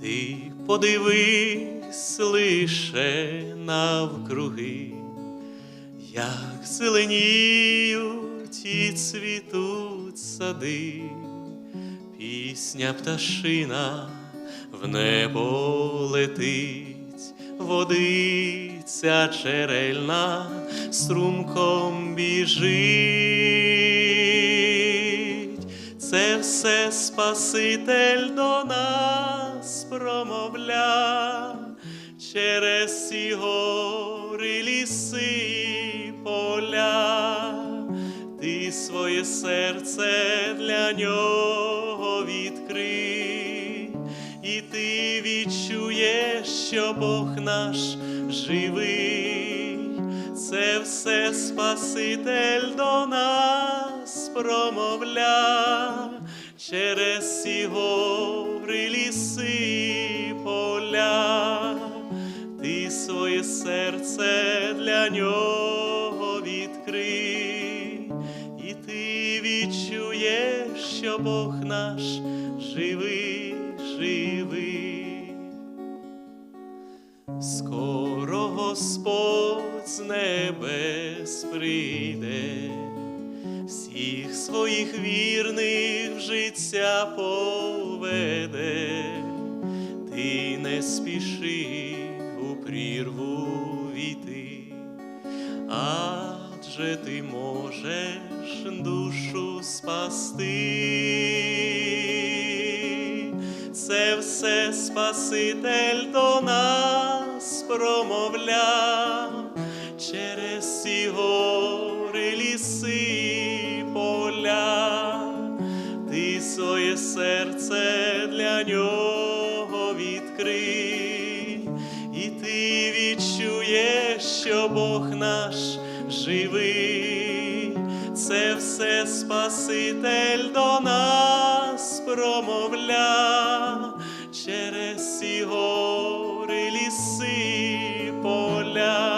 Ти подивись лише навкруги, як зеленіють і цвітуть сади, пісня пташина в небо летить, водиця черельна струмком біжить. Все Спаситель до нас промовля через ці гори, ліси, і поля. Ти своє серце для нього відкрий, і ти відчуєш, що Бог наш живий. Це все Спаситель до нас промовля через ці гори, ліси, поля. Ти своє серце для нього відкрий, і ти відчуєш, що Бог наш живий, живий. Скоро Господь з небес прийде, всіх своїх вірних в життя поведе, ти не спіши у прірву війти, адже ти можеш душу спасти. Це все Спаситель до нас промовляв через ці гори, ліси, для нього відкрий, і ти відчуєш, що Бог наш живий. Це все Спаситель до нас промовля через гори, ліси, поля.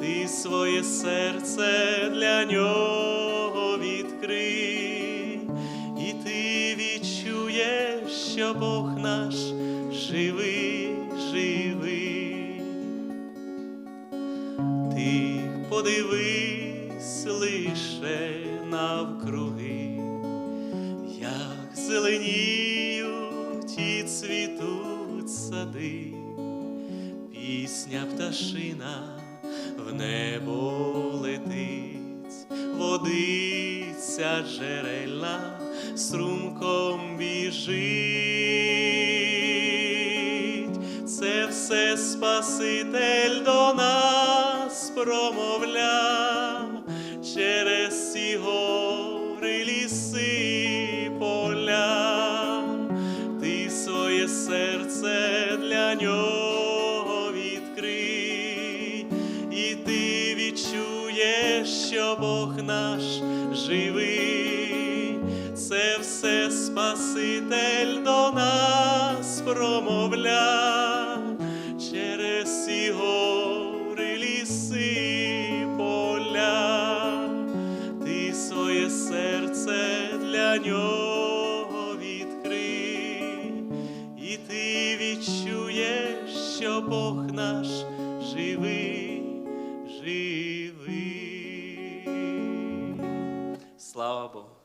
Ти своє серце для нього відкрий, що Бог наш живий, живий. Ти подивись лише навкруги, як зеленіють і цвітуть сади, пісня пташина в небо летить, водиця джерельна струмком біжить. Спаситель до нас промовляв через ці гори, ліси, поля. Ти своє серце для нього відкрий, і ти відчуєш, що Бог наш живий. Це все Спаситель до нас промовляв ліси поля, ти своє серце для нього відкрий, і ти відчуєш, що Бог наш живий, живий. Слава Богу.